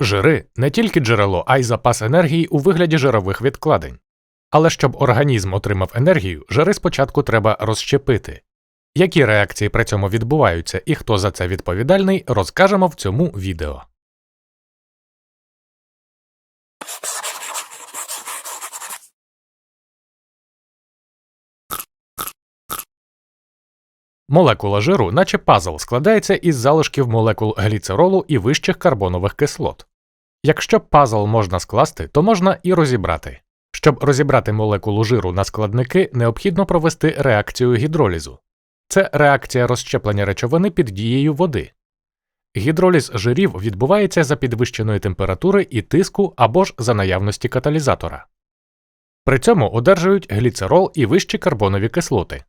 Жири не тільки джерело, а й запас енергії у вигляді жирових відкладень. Але щоб організм отримав енергію, жири спочатку треба розщепити. Які реакції при цьому відбуваються і хто за це відповідальний, розкажемо в цьому відео. Молекула жиру, наче пазл, складається із залишків молекул гліцеролу і вищих карбонових кислот. Якщо пазл можна скласти, то можна і розібрати. Щоб розібрати молекулу жиру на складники, необхідно провести реакцію гідролізу. Це реакція розщеплення речовини під дією води. Гідроліз жирів відбувається за підвищеної температури і тиску або ж за наявності каталізатора. При цьому одержують гліцерол і вищі карбонові кислоти.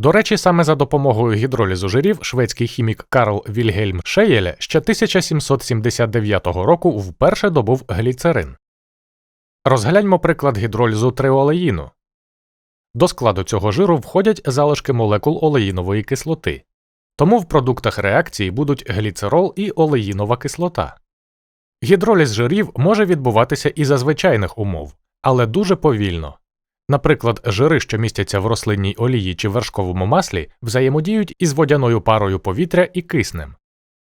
До речі, саме за допомогою гідролізу жирів шведський хімік Карл Вільгельм Шеєле ще 1779 року вперше добув гліцерин. Розгляньмо приклад гідролізу триолеїну. До складу цього жиру входять залишки молекул олеїнової кислоти, тому в продуктах реакції будуть гліцерол і олеїнова кислота. Гідроліз жирів може відбуватися і за звичайних умов, але дуже повільно. Наприклад, жири, що містяться в рослинній олії чи вершковому маслі, взаємодіють із водяною парою повітря і киснем,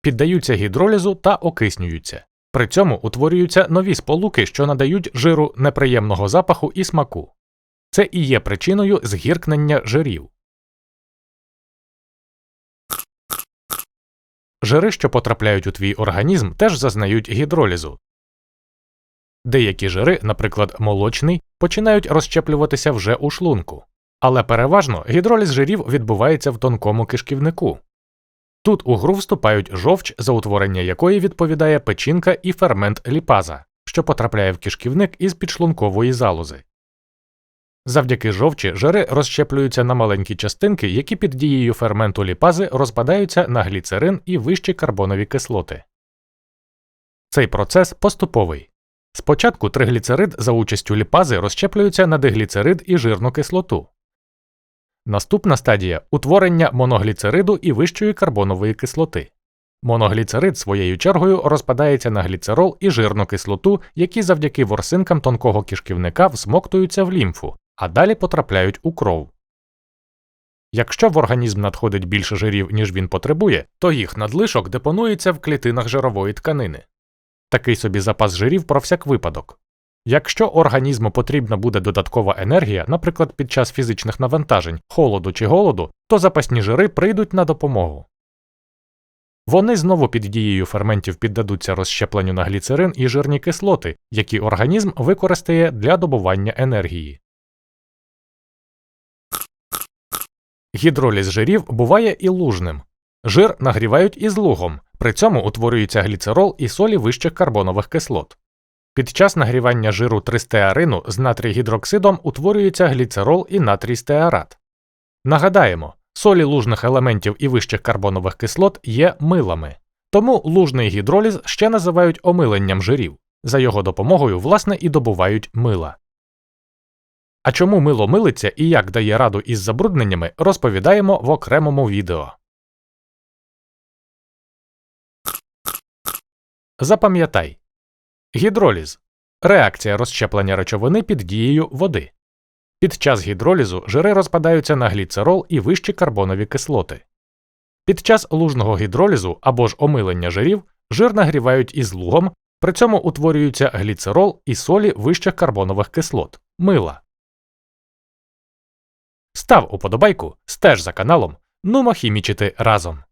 піддаються гідролізу та окиснюються. При цьому утворюються нові сполуки, що надають жиру неприємного запаху і смаку. Це і є причиною згіркнення жирів. Жири, що потрапляють у твій організм, теж зазнають гідролізу. Деякі жири, наприклад, молочний, починають розщеплюватися вже у шлунку, але переважно гідроліз жирів відбувається в тонкому кишківнику. Тут у гру вступають жовч, за утворення якої відповідає печінка і фермент ліпаза, що потрапляє в кишківник із підшлункової залози. Завдяки жовчі жири розщеплюються на маленькі частинки, які під дією ферменту ліпази розпадаються на гліцерин і вищі карбонові кислоти. Цей процес поступовий. Спочатку тригліцерид за участю ліпази розщеплюється на дигліцерид і жирну кислоту. Наступна стадія утворення моногліцериду і вищої карбонової кислоти. Моногліцерид своєю чергою розпадається на гліцерол і жирну кислоту, які завдяки ворсинкам тонкого кишківника всмоктуються в лімфу, а далі потрапляють у кров. Якщо в організм надходить більше жирів, ніж він потребує, то їх надлишок депонується в клітинах жирової тканини. Такий собі запас жирів про всяк випадок. Якщо організму потрібна буде додаткова енергія, наприклад, під час фізичних навантажень, холоду чи голоду, то запасні жири прийдуть на допомогу. Вони знову під дією ферментів піддадуться розщепленню на гліцерин і жирні кислоти, які організм використає для добування енергії. Гідроліз жирів буває і лужним. Жир нагрівають із лугом, при цьому утворюється гліцерол і солі вищих карбонових кислот. Під час нагрівання жиру тристеарину з натрій-гідроксидом утворюється гліцерол і натрій стеарат. Нагадаємо, солі лужних елементів і вищих карбонових кислот є милами, тому лужний гідроліз ще називають омиленням жирів. За його допомогою, власне, і добувають мила. А чому мило милиться і як дає раду із забрудненнями, розповідаємо в окремому відео. Запам'ятай Гідроліз реакція розщеплення речовини під дією води. Під час гідролізу жири розпадаються на гліцерол і вищі карбонові кислоти. Під час лужного гідролізу або ж омилення жирів жир нагрівають із лугом, при цьому утворюються гліцерол і солі вищих карбонових кислот мила. Став уподобайку, стеж за каналом, нумо хімічити разом.